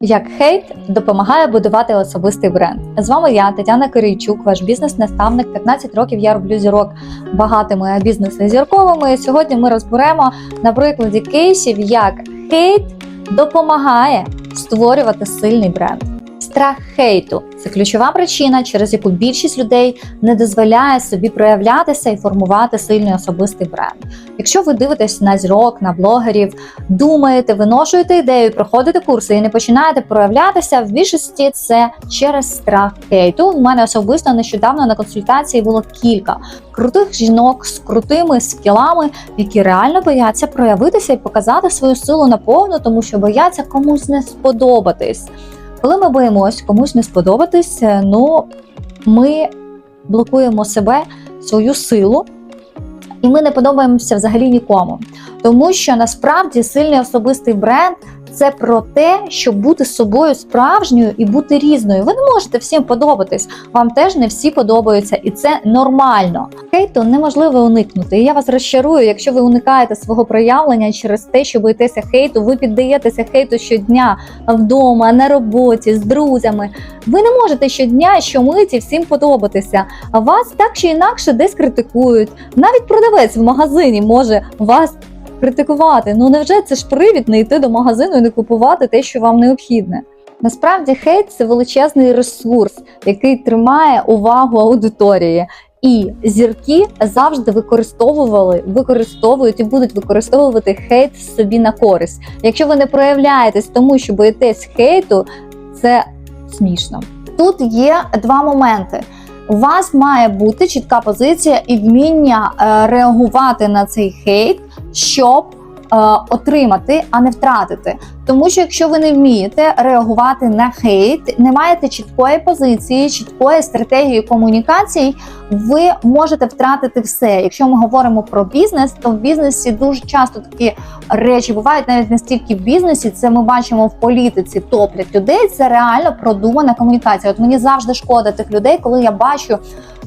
Як хейт допомагає будувати особистий бренд. З вами я, Тетяна Кирийчук, ваш бізнес-наставник. 15 років я роблю зірок багатими, а бізнеси зірковими. Сьогодні ми розберемо на прикладі кейсів, як хейт допомагає створювати сильний бренд. Страх хейту це ключова причина, через яку більшість людей не дозволяє собі проявлятися і формувати сильний особистий бренд. Якщо ви дивитесь на зірок, на блогерів, думаєте, виношуєте ідею, проходите курси і не починаєте проявлятися, в більшості це через страх хейту. У мене особисто нещодавно на консультації було кілька крутих жінок з крутими скілами, які реально бояться проявитися і показати свою силу наповну, тому що бояться комусь не сподобатись. Коли ми боїмось комусь не сподобатись, ну ми блокуємо себе, свою силу, і ми не подобаємося взагалі нікому. Тому що насправді сильний особистий бренд це про те, щоб бути собою справжньою і бути різною. Ви не можете всім подобатись, вам теж не всі подобаються, і це нормально. Хейту неможливо уникнути. І я вас розчарую, якщо ви уникаєте свого проявлення через те, що боїтеся хейту, ви піддаєтеся хейту щодня вдома, на роботі, з друзями. Ви не можете щодня, щомиті всім подобатися. А вас так чи інакше десь критикують. Навіть продавець в магазині може вас критикувати. Ну невже це ж привід не йти до магазину і не купувати те, що вам необхідне? Насправді хейт це величезний ресурс, який тримає увагу аудиторії. І зірки завжди використовували, використовують і будуть використовувати хейт собі на користь. Якщо ви не проявляєтесь тому, що боїтесь хейту, це смішно. Тут є два моменти. У вас має бути чітка позиція і вміння е, реагувати на цей хейт, щоб е, отримати, а не втратити. Тому що якщо ви не вмієте реагувати на хейт, не маєте чіткої позиції, чіткої стратегії комунікацій, ви можете втратити все. Якщо ми говоримо про бізнес, то в бізнесі дуже часто такі речі бувають навіть не стільки в бізнесі. Це ми бачимо в політиці, топлять людей. Це реально продумана комунікація. От мені завжди шкода тих людей, коли я бачу,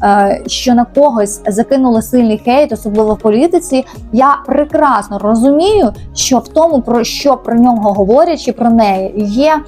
е, що на когось закинули сильний хейт, особливо в політиці. Я прекрасно розумію, що в тому, про що про нього говорять, чи про неї є.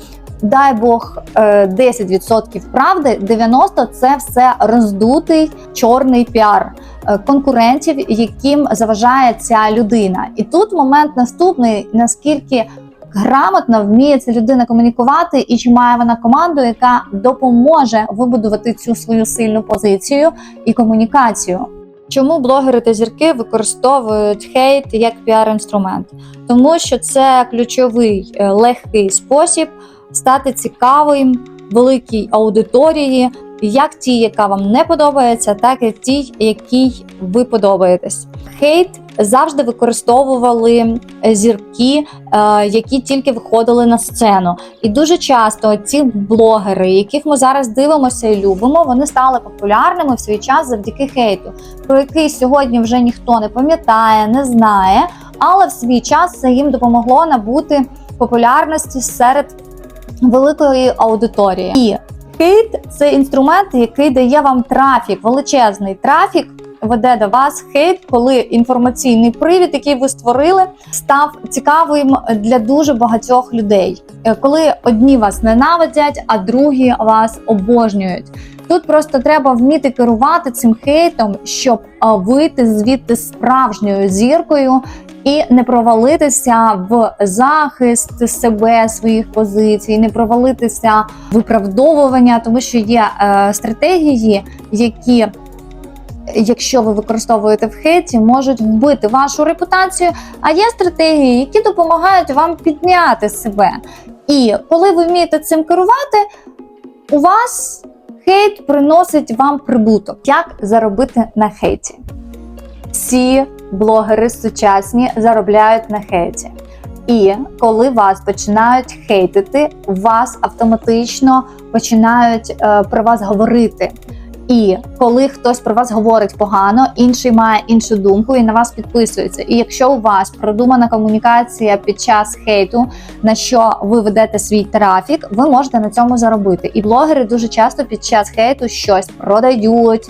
Дай Бог е, 10% правди, 90% – це все роздутий чорний піар е, конкурентів, яким заважає ця людина. І тут момент наступний: наскільки грамотно вміє ця людина комунікувати, і чи має вона команду, яка допоможе вибудувати цю свою сильну позицію і комунікацію. Чому блогери та зірки використовують хейт як піар-інструмент? Тому що це ключовий е, легкий спосіб стати цікавим великій аудиторії, як тій, яка вам не подобається, так і тій, якій ви подобаєтесь. Хейт завжди використовували зірки, е, які тільки виходили на сцену. І дуже часто ці блогери, яких ми зараз дивимося і любимо, вони стали популярними в свій час завдяки хейту, про який сьогодні вже ніхто не пам'ятає, не знає. Але в свій час це їм допомогло набути популярності серед великої аудиторії. І хейт це інструмент, який дає вам трафік, величезний трафік. Веде до вас хейт, коли інформаційний привід, який ви створили, став цікавим для дуже багатьох людей. Е, Коли одні вас ненавидять, а другі вас обожнюють. Тут просто треба вміти керувати цим хейтом, щоб вийти звідти справжньою зіркою і не провалитися в захист себе, своїх позицій, не провалитися в виправдовування, тому що є е, стратегії, які якщо ви використовуєте в хейті, можуть вбити вашу репутацію. А є стратегії, які допомагають вам підняти себе. І коли ви вмієте цим керувати, у вас хейт приносить вам прибуток. Як заробити на хейті? Всі блогери сучасні заробляють на хейті. І коли вас починають хейтити, вас автоматично починають е, про вас говорити. І коли хтось про вас говорить погано, інший має іншу думку і на вас підписується. І якщо у вас продумана комунікація під час хейту, на що ви ведете свій трафік, ви можете на цьому заробити. І блогери дуже часто під час хейту щось продають.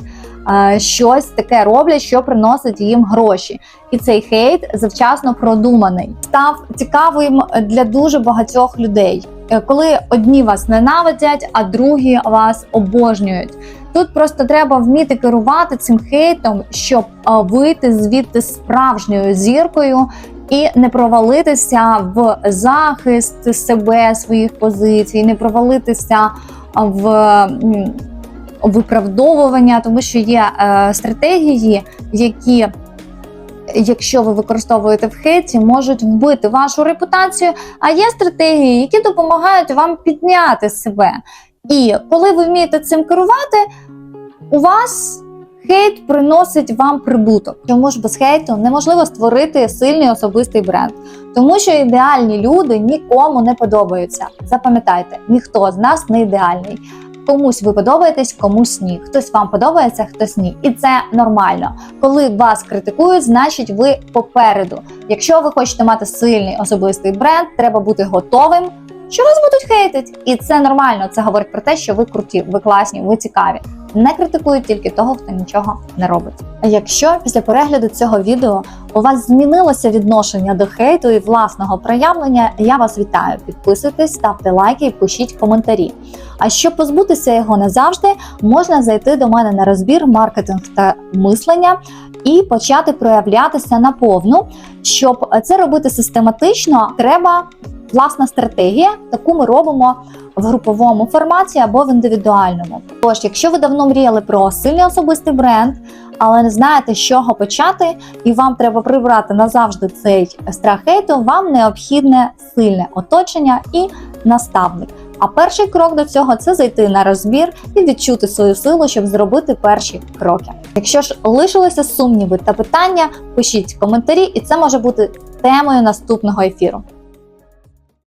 Е, Щось таке роблять, що приносить їм гроші, і цей хейт завчасно продуманий, став цікавим для дуже багатьох людей. е, коли одні вас ненавидять, а другі вас обожнюють. Тут просто треба вміти керувати цим хейтом, щоб е, вийти звідти справжньою зіркою і не провалитися в захист себе, своїх позицій, не провалитися в виправдовування, тому що є е, стратегії, які, якщо ви використовуєте в хейті, можуть вбити вашу репутацію. А є стратегії, які допомагають вам підняти себе. І коли ви вмієте цим керувати, у вас хейт приносить вам прибуток. Чому ж без хейту неможливо створити сильний особистий бренд? Тому що ідеальні люди нікому не подобаються. Запам'ятайте, ніхто з нас не ідеальний. Комусь ви подобаєтесь, комусь ні. Хтось вам подобається, хтось ні. І це нормально. Коли вас критикують, значить ви попереду. Якщо ви хочете мати сильний особистий бренд, треба бути готовим, що вас будуть хейтити. І це нормально. Це говорить про те, що ви круті, ви класні, ви цікаві. Не критикують тільки того, хто нічого не робить. Якщо після перегляду цього відео у вас змінилося відношення до хейту і власного проявлення, я вас вітаю. Підписуйтесь, ставте лайки і пишіть коментарі. А щоб позбутися його назавжди, можна зайти до мене на розбір маркетинг та мислення і почати проявлятися наповну. Щоб це робити систематично, треба власна стратегія. Таку ми робимо в груповому форматі або в індивідуальному. Тож, якщо ви давно мріяли про сильний особистий бренд, але не знаєте, з чого почати, і вам треба прибрати назавжди цей страх хейту, вам необхідне сильне оточення і наставник. А перший крок до цього це зайти на розбір і відчути свою силу, щоб зробити перші кроки. Якщо ж лишилися сумніви та питання, пишіть коментарі, і це може бути темою наступного ефіру.